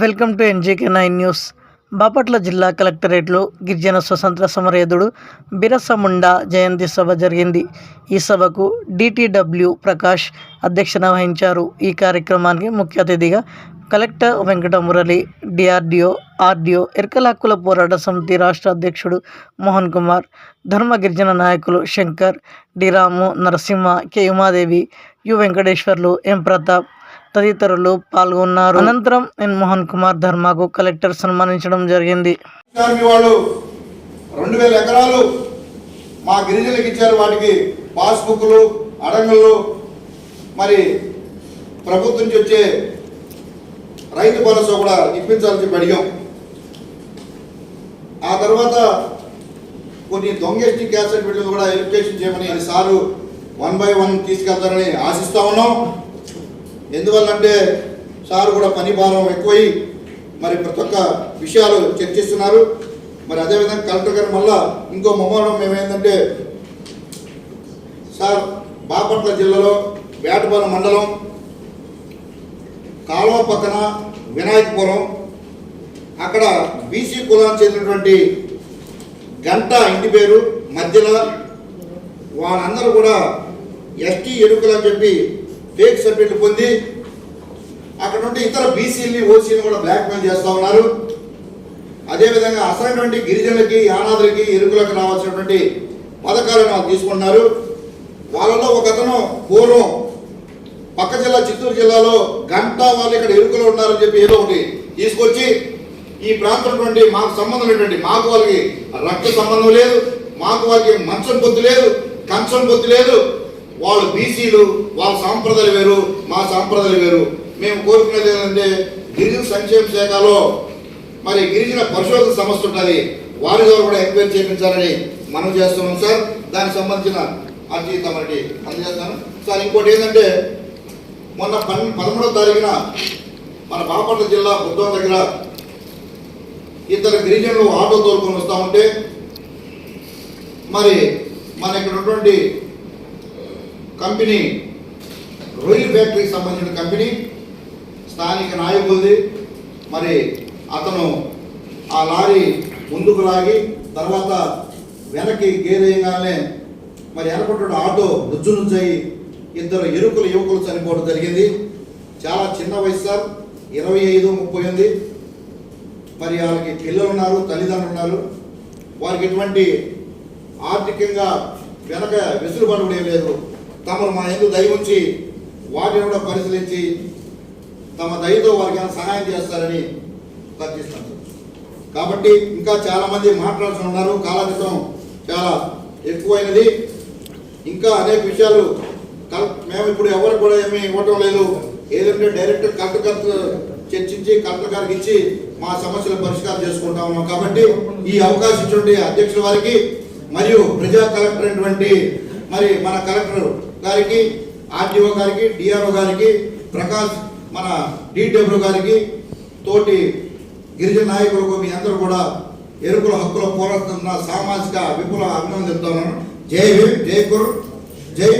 Welcome to NJK nine news. Bapatla జిల్లా కలెక్టరేట్లో గిరిజన స్వతంత్ర సమరయోధుడు బిరస ముండా జయంతి సభ జరిగింది. ఈ సభకు డిటిడబ్ల్యూ ప్రకాష్ అధ్యక్షత వహించారు. ఈ కార్యక్రమానికి ముఖ్య అతిథిగా collector Venkata Murali DRDO RDO ఎరకలాక్కుల పోరాట సమితి రాష్ట్ర అధ్యక్షుడు మోహన్ కుమార్ ధర్మ గిరిజన నాయకులు Shankar D Ramu Narasimha K Umadevi U Venkateswarlu M Pratap తదితరులు పాల్గొన్నారు. అనంతరం ఎన్ మోహన్ కుమార్ ధర్మకు కలెక్టర్ సన్మానించడం జరిగింది. వాళ్ళు రెండు వేల ఎకరాలు మా గిరిజనులకు ఇచ్చారు. వాటికి పాస్బుక్లు అడంగులు మరి ప్రభుత్వం నుంచి వచ్చే రైతు భరోసా కూడా ఇప్పించాల్సి అడిగాం. ఆ తర్వాత కొన్ని దొంగెస్టి క్యాసెట్ సర్టిఫికెట్లు కూడా ఎడ్యుకేషన్ చేయమని సారు వన్ బై వన్ తీసుకెళ్తారని ఆశిస్తా ఉన్నాం. ఎందువల్లంటే సార్ కూడా పని భారం ఎక్కువై మరి ప్రతి ఒక్క విషయాలు చర్చిస్తున్నారు. మరి అదేవిధంగా కలెక్టర్ గారు మళ్ళా ఇంకో మొమ్మడం మేమేంటంటే సార్ బాపట్ల జిల్లాలో వేటపాలెం మండలం కాలువ పక్కన వినాయకపురం అక్కడ బీసీ కులానికి చెందినటువంటి గంట ఇంటి పేరు మధ్యలో వాళ్ళందరూ కూడా ఎస్టీ ఎరుకలు అని చెప్పి ఫేక్ సర్టిఫికెట్లు పొంది అక్కడ నుండి ఇతర బీసీలని ఓసీని కూడా బ్లాక్మెయిల్ చేస్తూ ఉన్నారు. అదేవిధంగా అసలైనటువంటి గిరిజనులకి యానాదులకి ఎరుకులకు రావాల్సినటువంటి పథకాలను వాళ్ళు తీసుకున్నారు వాళ్ళలో ఒక అతను పూర్వం పక్క జిల్లా చిత్తూరు జిల్లాలో గంట వాళ్ళు ఇక్కడ ఎరుకలు ఉన్నారని చెప్పి ఏదో ఒకటి తీసుకొచ్చి ఈ ప్రాంతం మాకు సంబంధం లేటువంటి మాకు వాళ్ళకి రక్త సంబంధం లేదు మాకు వాళ్ళకి మంచం పొత్తు లేదు కంచం పొత్తు లేదు వాళ్ళు బీసీలు వాళ్ళ సాంప్రదాయాలు వేరు మా సాంప్రదాయాలు వేరు. మేము కోరుకునేది ఏంటంటే గిరిజన సంక్షేమ శాఖలో మరి గిరిజన పరిశోధన సంస్థ ఉంటుంది వారి ద్వారా కూడా ఎంక్వైరీ చేయించాలని మనం చేస్తున్నాం సార్. దానికి సంబంధించిన అర్జీ తమకి అందజేస్తాను. సార్ ఇంకోటి ఏంటంటే మొన్న పన్ పదమూడవ తారీఖున మన బాపట్ల జిల్లా బుద్ధం దగ్గర ఇద్దరు గిరిజనులు ఆటో తోలుకొని వస్తూ ఉంటే మరి మన ఇక్కడ ఉన్నటువంటి కంపెనీ రొయ్యల్ ఫ్యాక్టరీకి సంబంధించిన కంపెనీ స్థానిక నాయకులది. మరి అతను ఆ లారీ ముందుకు లాగి తర్వాత వెనక్కి గేరేయంగానే మరి వెనకుంటున్న ఆటో నుజ్జు నుంచయి ఇద్దరు ఎరుకుల యువకులు చనిపోవడం జరిగింది. చాలా చిన్న వయసు సార్ ఇరవై ఐదు ముప్పై ఎనిమిది. మరి వాళ్ళకి పిల్లలు ఉన్నారు తల్లిదండ్రులు ఉన్నారు. వారికి ఎటువంటి ఆర్థికంగా వెనక వెసులుబాటు కూడా లేదు. తమను మా ఎందుకు దయ ఉంచి వాటిని కూడా పరిశీలించి తమ దయతో వారికి సహాయం చేస్తారని ప్రార్థిస్తాను కాబట్టి ఇంకా చాలామంది మాట్లాడుతూ ఉన్నారు. కాలాతీతం చాలా ఎక్కువైనది. ఇంకా అనేక విషయాలు కల్- మేము ఇప్పుడు ఎవరు కూడా ఏమీ ఇవ్వటం లేదు. ఏదంటే డైరెక్ట్ కలెక్టర్ గారితో చర్చించి కలెక్టర్ గారికి ఇచ్చి మా సమస్యలు పరిష్కారం చేసుకుంటా ఉన్నాం. కాబట్టి ఈ అవకాశం ఇటువంటి అధ్యక్షుల వారికి మరియు ప్రజా కలెక్టర్ అయినటువంటి మరి మన కలెక్టర్ గారికి ఆర్టీఓ గారికి డిఆర్ఓ గారికి ప్రకాష్ మన డిడబ్ల్యూ గారికి తోటి గిరిజన నాయకులకు మీ అందరూ కూడా ఎరుకుల హక్కుల పోరాడుతున్న సామాజిక విపుల అభినందిస్తున్నాను జై భీమ్ జై గురు జై